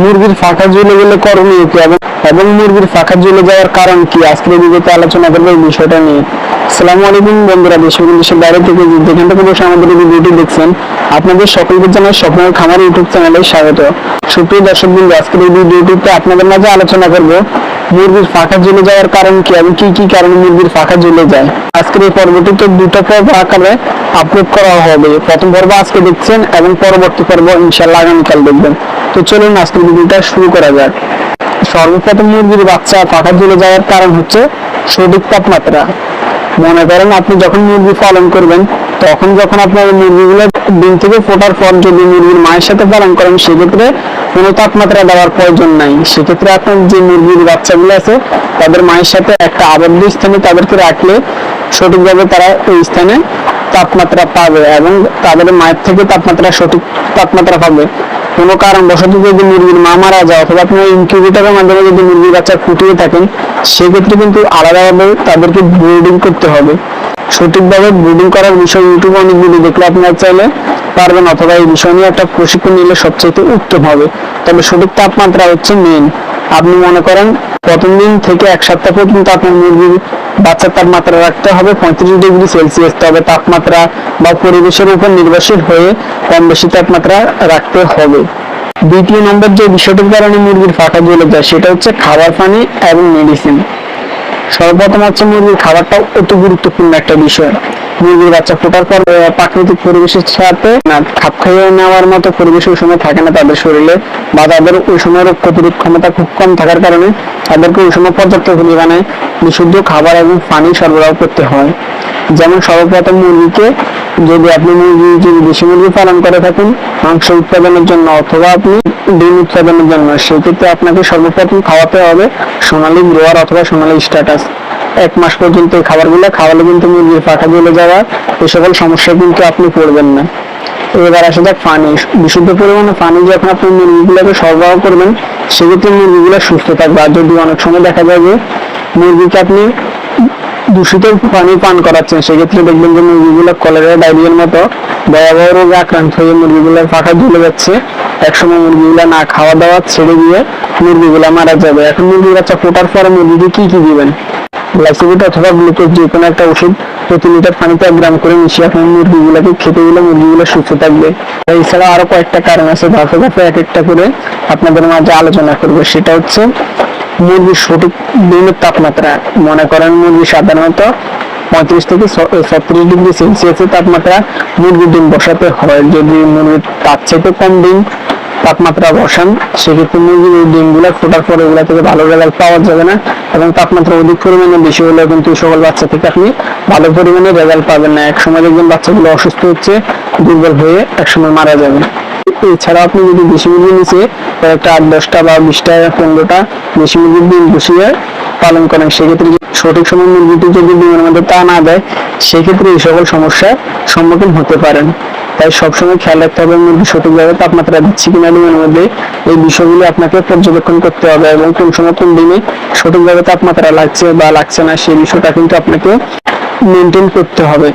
মুরগির ফাঁকা জ্বলে গেলে করণীয় কি? এবং মুরগির ফাঁকা জ্বলে যাওয়ার কারণ কি? আজকের ভিডিওতে আলোচনা করব এই বিষয়টা নিয়ে। আসসালামু আলাইকুম বন্ধুরা, দেশ এবং দেশের বাইরে থেকে যেখান থেকে বসে আমাদের ভিডিওটি দেখছেন, আপনাদের সকলকে জানাই স্বপ্নের খামার ইউটিউব চ্যানেলে স্বাগত। সুপ্রিয় দর্শক বিন্দু আজকের এই ভিডিওটিতে আপনাদের মাঝে আলোচনা করব মুরগির ফাঁকা ঝুলে যাওয়ার কারণ কি এবং কি কি কারণে মুরগির ফাঁকা ঝুলে যায়। আজকের এই পর্বটিতে দুটো পর্ব আকারে আপলোড করা হবে। প্রথম পর্ব আজকে দেখছেন এবং পরবর্তী পর্ব ইনশাল্লাহ আগামীকাল দেখবেন। তো চলুন আজকের ভিডিওটা শুরু করা যাক। সর্বপ্রথম মুরগির বাচ্চা ফাঁকা ঝুলে যাওয়ার কারণ হচ্ছে সঠিক তাপমাত্রা। মনে করেন আপনি যখন মুরগি পালন করবেন, তখন যখন আপনার মুরগিগুলো ডিম থেকে ফোটার পর যদি মুরগির মায়ের সাথে পালন করেন, সেক্ষেত্রে কোনো তাপমাত্রা দেওয়ার প্রয়োজন নাই। সেক্ষেত্রে আপনার যে মুরগির বাচ্চাগুলো আছে, তাদের মায়ের সাথে একটা আবদ্ধ স্থানে তাদেরকে রাখলে সঠিকভাবে তারা ওই স্থানে তাপমাত্রা পাবে এবং তাদের মায়ের থেকে তাপমাত্রা সঠিক তাপমাত্রা পাবে। কোনো কারণবশত যদি মুরগির মা মারা যায়, অথবা আপনি ইনকিউবেটরের মাধ্যমে যদি মুরগির বাচ্চা ফুটিয়ে থাকেন, সেক্ষেত্রে কিন্তু আলাদাভাবে তাদেরকে ব্রিডিং করতে হবে। সঠিকভাবে ব্রিডিং করার বিষয় ইউটিউবে অনেক ভিডিও দেখলে আপনার চাইলে পারবেন, অথবা এই বিষয় নিয়ে একটা প্রশিক্ষণ নিলে সবচেয়ে উত্তম হবে। তবে সঠিক তাপমাত্রা হচ্ছে মেন আপনি মনে করেন প্রথম দিন থেকে এক সপ্তাহ পর্যন্ত আপনার মুরগির বাচ্চার তাপমাত্রা রাখতে হবে, পঁয়ত্রিশ ডিগ্রি সেলসিয়াস, তবে তাপমাত্রা বা পরিবেশের উপর নির্ভরশীল হয়ে কম বেশি তাপমাত্রা রাখতে হবে। দ্বিতীয় নম্বর যে বিষয়টির কারণে মুরগির ফাঁকা জ্বলে যায়, সেটা হচ্ছে খাবার পানি এবং মেডিসিন সর্বপ্রথম হচ্ছে মুরগির খাবারটা অতি গুরুত্বপূর্ণ একটা বিষয়। মুরগির বাচ্চা ফোটার পর প্রাকৃতিক পরিবেশের সাথে খাপ খাইয়ে নেওয়ার মতো পরিবেশ ওই সময় থাকে না তাদের শরীরে বা তাদের ওই সময় রোগ প্রতিরোধ ক্ষমতা খুব কম থাকার কারণে তাদেরকে ওই সময় পর্যাপ্ত পরিমাণে বিশুদ্ধ খাবার এবং পানি সরবরাহ করতে হয়। যেমন সর্বপ্রথম মুরগিকে যদি আপনি মুরগি, যদি দেশি মুরগি পালন করে থাকেন, মাংস উৎপাদনের জন্য অথবা আপনি ডিম উৎপাদনের জন্য, সেক্ষেত্রে আপনাকে সর্বপ্রথম খাওয়াতে হবে সোনালী গ্রোয়ার অথবা সোনালী স্ট্যাটাস। এক মাস পর্যন্ত এই খাবারগুলো খাওয়ালে কিন্তু মুরগির পাখা জ্বলে যাওয়া এই সকল সমস্যা কিন্তু আপনি পড়বেন না। এবার আসা যাক পানি বিশুদ্ধ পরিমাণে পানি যখন আপনি মুরগিগুলোকে সরবরাহ করবেন, সেক্ষেত্রে মুরগিগুলো সুস্থ থাকবে। আর যদি অনেক সময় দেখা যায় যে মুরগিকে আপনি দূষিত পানি পান করাচ্ছেন, সেক্ষেত্রে দেখবেন যে মুরগিগুলো কলেরা ডায়রিয়ার মতো ভয়াবহ রোগে আক্রান্ত হয়ে মুরগিগুলোর পাখা ঝুলে যাচ্ছে। একসময় মুরগিগুলো না খাওয়া দাওয়া ছেড়ে দিয়ে মুরগিগুলো মারা যাবে। এখন মুরগির বাচ্চা ফোটার পরে মুরগিকে কি কি দিবেন? গ্লাইসিবিট অথবা গ্লুকোজ যে কোনো একটা ওষুধ প্রতি লিটার পানিতে এক গ্রাম করে মিশিয়ে আপনার মুরগিগুলোকে খেতে দিলে মুরগিগুলো সুস্থ থাকবে। এছাড়া আরও কয়েকটা কারণ আছে ধাপে ধাপে এক একটা করে আপনাদের মাঝে আলোচনা করব। সেটা হচ্ছে মুরগির সঠিক দিনের তাপমাত্রা। মনে করেন মুরগি সাধারণত পঁয়ত্রিশ থেকে ছত্রিশ ডিগ্রি সেলসিয়াসের তাপমাত্রা মুরগির ডিম বসাতে হয়। যদি মুরগির তার চাইতে কম ডিম তাপমাত্রা বসান। সেক্ষেত্রে মুরগির এই ডিমগুলো ফোটার পরে ওগুলা থেকে ভালো রেজাল্ট পাওয়া যাবে না এবং তাপমাত্রা অধিক পরিমাণে বেশি হলে কিন্তু সকল বাচ্চা থেকে আপনি ভালো পরিমাণে রেজাল্ট পাবেন না। এক সময় দেখবেন বাচ্চাগুলো অসুস্থ হচ্ছে, দুর্বল হয়ে একসময় মারা যাবে। এছাড়া আপনি যদি দেশি মুরগি নিচে একটা আট, দশটা বা বিশটা, পনেরোটা দেশি মুরগির ডিম বসিয়ে পালন করেন, সেক্ষেত্রে সঠিক সময় মুরগিটি যদি ডিমের মধ্যে তা না দেয়, সেক্ষেত্রে এই সকল সমস্যার সম্মুখীন হতে পারেন। তাই সবসময় খেয়াল রাখতে হবে মুরগি সঠিকভাবে তাপমাত্রা দিচ্ছে কিনা ডিমের মধ্যে। এই বিষয়গুলো আপনাকে পর্যবেক্ষণ করতে হবে এবং কোন সময় কোন ডিমে সঠিকভাবে তাপমাত্রা লাগছে বা লাগছে না, সেই বিষয়টা কিন্তু আপনাকে মেনটেন করতে হবে।